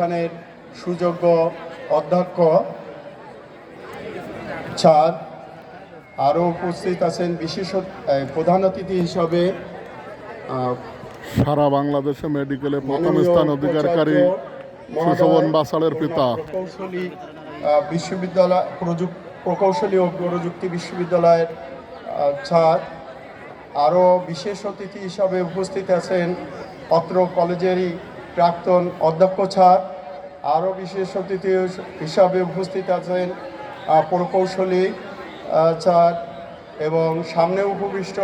প্রতিষ্ঠানের সুযোগ্য অধ্যক্ষ স্যার আরও উপস্থিত আছেন বিশেষ প্রধান অতিথি হিসাবে সারা বাংলাদেশে মেডিকেলে প্রথম স্থান অধিকারকারী সুশোভন বাসালের পিতা। প্রকৌশলী বিশ্ববিদ্যালয় প্রযুক প্রকৌশলী ও প্রযুক্তি বিশ্ববিদ্যালয়ের স্যার আরও বিশেষ অতিথি হিসাবে উপস্থিত আছেন অত্র কলেজেরই প্রাক্তন অধ্যক্ষ স্যার আরও বিশেষ অতিথি হিসাবে উপস্থিত আছেন প্রকৌশলী স্যার এবং সামনে উপবিষ্ট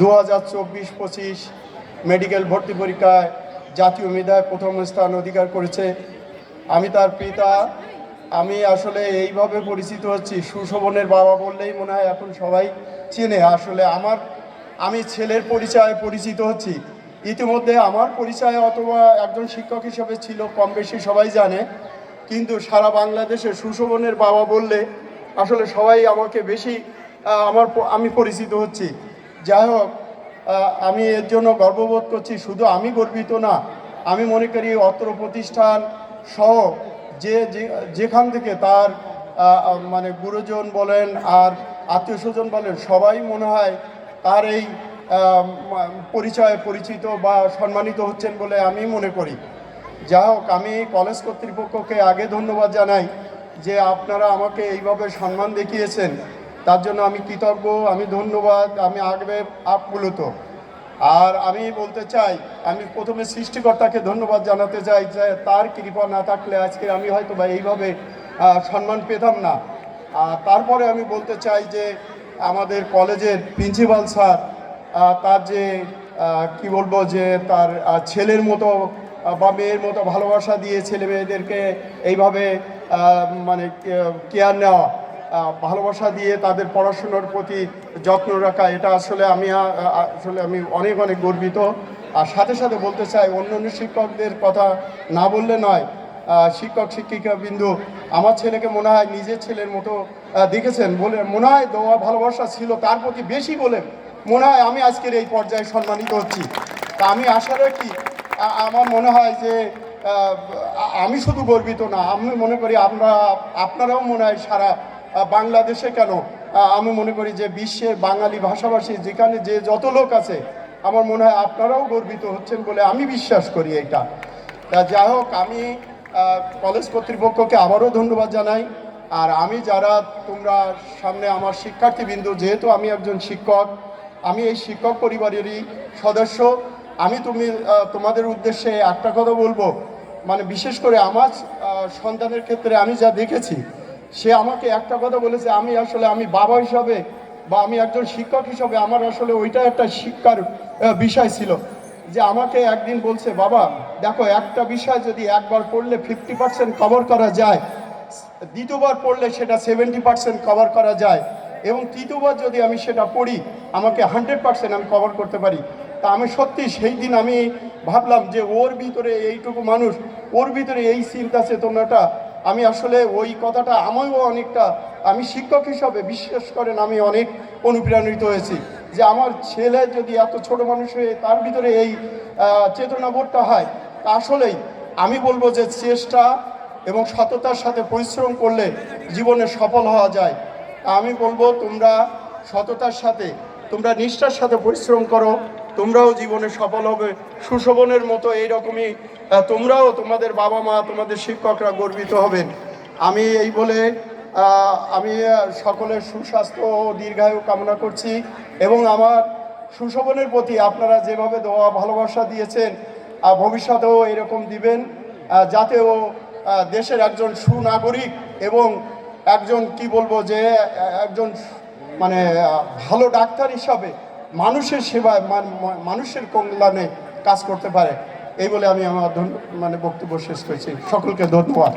দু হাজার চব্বিশ পঁচিশ মেডিকেল ভর্তি পরীক্ষায় জাতীয় মেধায় প্রথম স্থান অধিকার করেছে। আমি তার পিতা। আমি আসলে এইভাবে পরিচিত হচ্ছি, সুশোভনের বাবা বললেই মনে হয় এখন সবাই চেনে। আসলে আমার, আমি ছেলের পরিচয়ে পরিচিত হচ্ছি। ইতিমধ্যে আমার পরিচয় অথবা একজন শিক্ষক হিসেবে ছিল, কম বেশি সবাই জানে। কিন্তু সারা বাংলাদেশে সুশোভনের বাবা বললে, আসলে সবাই আমাকে বেশি আমার আমি পরিচিত হচ্ছি। যাই হোক আমি এর জন্য গর্ববোধ করছি। শুধু আমি গর্বিত না, আমি মনে করি অত্র প্রতিষ্ঠান সহ যে যেখান থেকে তার মানে গুরুজন বলেন আর আত্মীয় স্বজন বলেন, সবাই মনে হয় তার এই পরিচয়ে, পরিচিত বা সম্মানিত হচ্ছেন বলে আমি মনে করি। যা হোক, আমি কলেজ কর্তৃপক্ষকে আগে ধন্যবাদ জানাই যে আপনারা আমাকে এইভাবে সম্মান দেখিয়েছেন। তার জন্য আমি কৃতজ্ঞ, আমি ধন্যবাদ, আমি আগবে আপ্লুত আর আমি বলতে চাই, আমি প্রথমে সৃষ্টিকর্তাকে ধন্যবাদ জানাতে চাই যে তার কৃপা না থাকলে আজকে আমি হয়তো বা এইভাবে সম্মান পেতাম না। আর তারপরে আমি বলতে চাই যে আমাদের কলেজের প্রিন্সিপাল স্যার তার যে কি বলব যে, তার ছেলের মতো বা মেয়ের মতো ভালোবাসা দিয়ে ছেলে মেয়েদেরকে এইভাবে মানে কেয়ার নেওয়া ভালোবাসা দিয়ে তাদের পড়াশুনোর প্রতি যত্ন রাখা, এটা আসলে আমি আসলে আমি অনেক অনেক গর্বিত। আর সাথে সাথে বলতে চাই অন্য অন্য শিক্ষকদের কথা না বললে নয় শিক্ষক, শিক্ষিকা বিন্দু, আমার ছেলেকে মনে হয় নিজের ছেলের মতো দেখেছেন? বলে মনে হয় দোয়া, ভালোবাসা ছিল তার প্রতি বেশি বলে মনে হয় আমি আজকের এই পর্যায়ে সম্মানিত হচ্ছি। তা আমি আশা রাখি আমার মনে হয় যে আমি শুধু গর্বিত না, আমি মনে করি আমরা, আপনারাও মনে হয় সারা বাংলাদেশে কেন আমি মনে করি যে বিশ্বের বাঙালি ভাষাভাষী যেখানে যে যত লোক আছে, আমার মনে হয় আপনারাও গর্বিত হচ্ছেন বলে আমি বিশ্বাস করি এটা তা যাই হোক, আমি কলেজ কর্তৃপক্ষকে আবারও ধন্যবাদ জানাই। আর আমি যারা তোমরা সামনে আমার শিক্ষার্থীবৃন্দ, যেহেতু আমি একজন শিক্ষক আমি এই শিক্ষক পরিবারেরই সদস্য। আমি তুমি তোমাদের উদ্দেশ্যে একটা কথা বলব। মানে বিশেষ করে আমার সন্তানের ক্ষেত্রে আমি যা দেখেছি, সে আমাকে একটা কথা বলেছে, আমি আসলে আমি বাবা হিসাবে বা আমি একজন শিক্ষক হিসাবে আমার আসলে ওইটা একটা শিক্ষার বিষয় ছিল। যে আমাকে একদিন বলছে, বাবা, দেখো, একটা বিষয় যদি একবার পড়লে ফিফটি পার্সেন্ট কভার করা যায়, দ্বিতীয়বার পড়লে সেটা সেভেন্টি পার্সেন্ট কভার করা যায়। এবং তৃতীয়বার যদি আমি সেটা পড়ি, আমাকে হান্ড্রেড পার্সেন্ট আমি কভার করতে পারি। তা আমি সত্যি সেই দিন আমি ভাবলাম যে ওর ভিতরে এইটুকু মানুষ, ওর ভিতরে এই চিন্তা চেতনাটা আমি আসলে ওই কথাটা আমিও অনেকটা, আমি শিক্ষক হিসাবে বিশ্বাস করেন আমি অনেক অনুপ্রাণিত হয়েছি যে আমার ছেলে যদি এত ছোট মানুষ হয়ে তার ভিতরে এই চেতনাবোধটা হয়, তা আসলেই আমি বলব যে চেষ্টা এবং সততার সাথে পরিশ্রম করলে জীবনে সফল হওয়া যায়। আমি বলব, তোমরা সততার সাথে, তোমরা নিষ্ঠার সাথে পরিশ্রম করো, তোমরাও জীবনে সফল হবে। সুশোভনের মতো এইরকমই তোমরাও তোমাদের বাবা মা, তোমাদের শিক্ষকরা গর্বিত হবেন। আমি এই বলে আমি সকলের সুস্বাস্থ্য ও দীর্ঘায়ু কামনা করছি এবং আমার সুশোভনের প্রতি আপনারা যেভাবে দোয়া, ভালোবাসা দিয়েছেন ভবিষ্যতেও এরকম দিবেন যাতে ও দেশের একজন সুনাগরিক এবং একজন কি বলব যে, একজন মানে ভালো ডাক্তার হিসাবে মানুষের সেবায়, মান- মানুষের কল্যাণে কাজ করতে পারে। এই বলে আমি আমার মানে বক্তব্য শেষ করছি। সকলকে ধন্যবাদ।